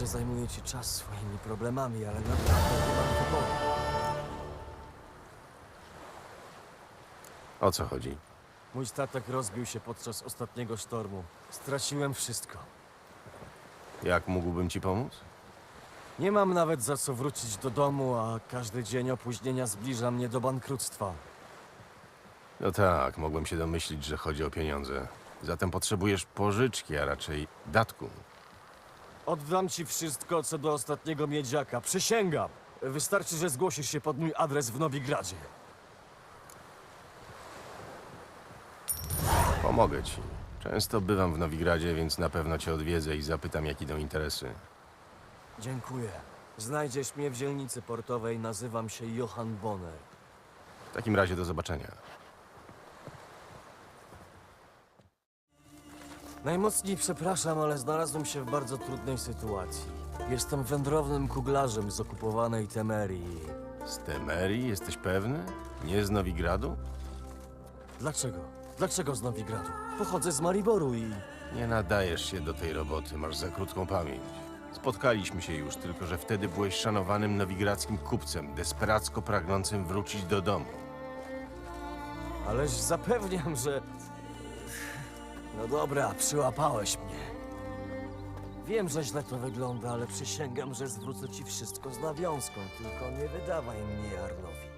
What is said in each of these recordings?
że zajmuję ci czas swoimi problemami, ale naprawdę nie mam wyboru. O co chodzi? Mój statek rozbił się podczas ostatniego sztormu. Straciłem wszystko. Jak mógłbym ci pomóc? Nie mam nawet za co wrócić do domu, a każdy dzień opóźnienia zbliża mnie do bankructwa. No tak, mogłem się domyślić, że chodzi o pieniądze. Zatem potrzebujesz pożyczki, a raczej datku. Oddam ci wszystko, co do ostatniego miedziaka. Przysięgam. Wystarczy, że zgłosisz się pod mój adres w Nowigradzie. Pomogę ci. Często bywam w Nowigradzie, więc na pewno cię odwiedzę i zapytam, jak idą interesy. Dziękuję. Znajdziesz mnie w dzielnicy portowej. Nazywam się Johan Bonner. W takim razie do zobaczenia. Najmocniej przepraszam, ale znalazłem się w bardzo trudnej sytuacji. Jestem wędrownym kuglarzem z okupowanej Temerii. Z Temerii jesteś pewny? Nie z Nowigradu? Dlaczego? Dlaczego z Nowigradu? Pochodzę z Mariboru i... Nie nadajesz się do tej roboty, masz za krótką pamięć. Spotkaliśmy się już, tylko że wtedy byłeś szanowanym nowigradzkim kupcem, desperacko pragnącym wrócić do domu. Ależ zapewniam, że... No dobra, przyłapałeś mnie. Wiem, że źle to wygląda, ale przysięgam, że zwrócę ci wszystko z nawiązką. Tylko nie wydawaj mnie Jarlowi.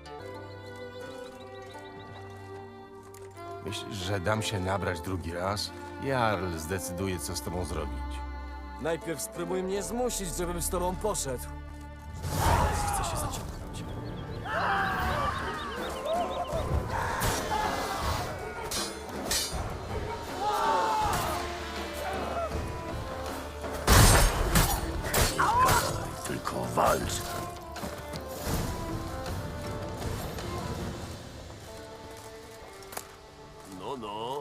Myślisz, że dam się nabrać drugi raz? Jarl zdecyduje, co z tobą zrobić. Najpierw spróbuj mnie zmusić, żebym z tobą poszedł. Walcz. No, no.